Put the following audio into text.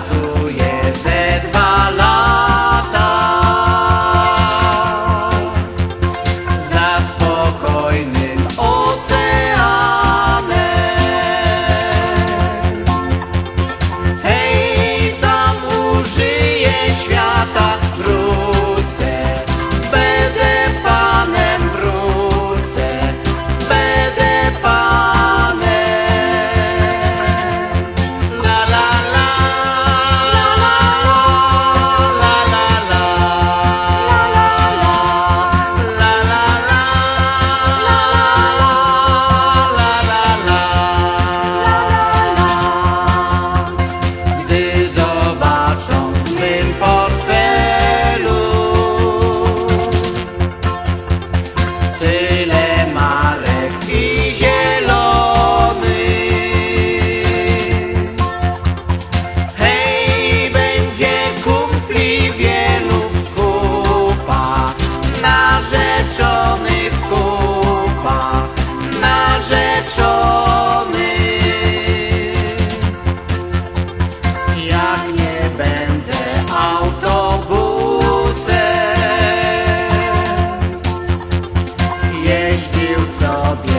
pracuje ze dwa lata. Za spokojnym oceanem. Hej, tam użyje narzeczonych kupa, narzeczony. Jak nie będę autobusem jeździł sobie.